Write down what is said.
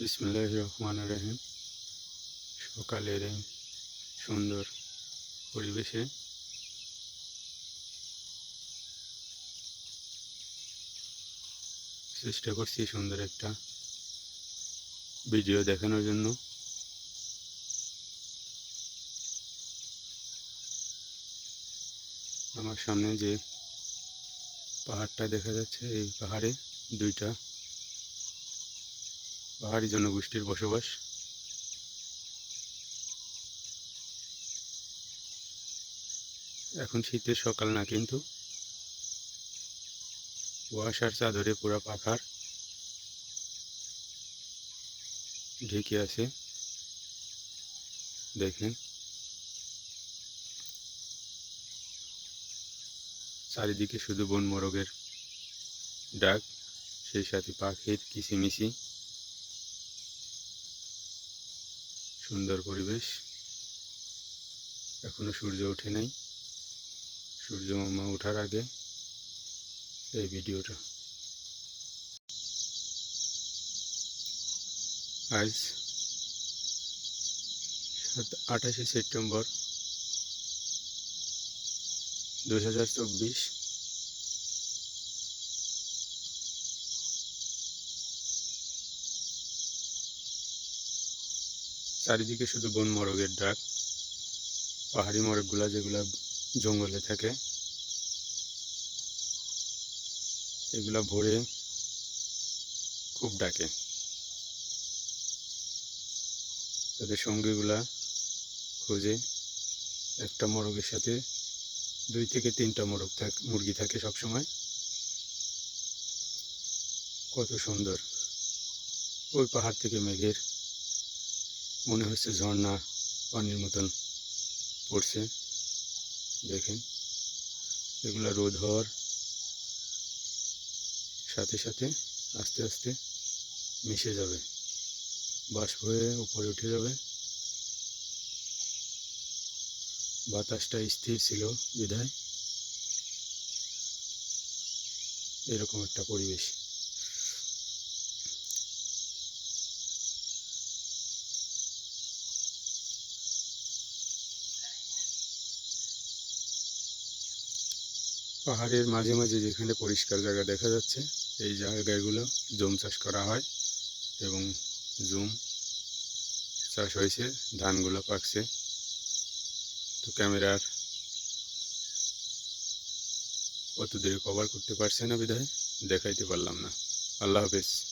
বিসমুল্লাহ রহমান রহিম। সকালের এই সুন্দর পরিবেশে চেষ্টা করছি সুন্দর একটা ভিডিও দেখানোর জন্য। আমার সামনে যে পাহাড়টা দেখা যাচ্ছে, এই পাহাড়ে দুইটা পাহাড়ি জনগোষ্ঠীর বসবাস। এখন শীতের সকাল না কিন্তু। কুয়াশার চাদরে পুরা পাখার ঢেকে আছে। দেখেন। চারিদিকে শুধু বন মোরগের ডাক, সেই সাথে পাখির কিচিমিচি। সুন্দর পরিবেশ। এখনও সূর্য ওঠে নাই। সূর্য মামা ওঠার আগে এই ভিডিওটা। আজ সাত, আঠাশে সেপ্টেম্বর দু হাজার চব্বিশ। চারিদিকে শুধু বন মোরগের ডাক, পাহাড়ি মোরগগুলা যেগুলা জঙ্গলে থাকে, এগুলা ভোরে খুব ডাকে। তাদের সঙ্গীগুলা খোঁজে একটা মোরগের সাথে দুই থেকে তিনটা মোরগ থাক, মুরগি থাকে সবসময়। কত সুন্দর। ওই পাহাড় থেকে মেঘের মনে হচ্ছে ঝর্ণা পানির মতন পড়ছে। দেখেন, এগুলা রোদ হওয়ার সাথে সাথে আস্তে আস্তে মিশে যাবে, বাষ্প হয়ে উপরে উঠে যাবে। বাতাসটা স্থির ছিল বিধায়। এরকম একটা পরিবেশ। পাহাড়ের মাঝে মাঝে যেখানে পরিষ্কার জায়গা দেখা যাচ্ছে, এই জায়গাগুলো জুম চাষ করা হয় এবং জুম চাষ হয়েছে, ধানগুলো পাকছে। তো ক্যামেরার অত দূরে কভার করতে পারছে না বিধায় দেখাইতে পারলাম না। আল্লাহ হাফেজ।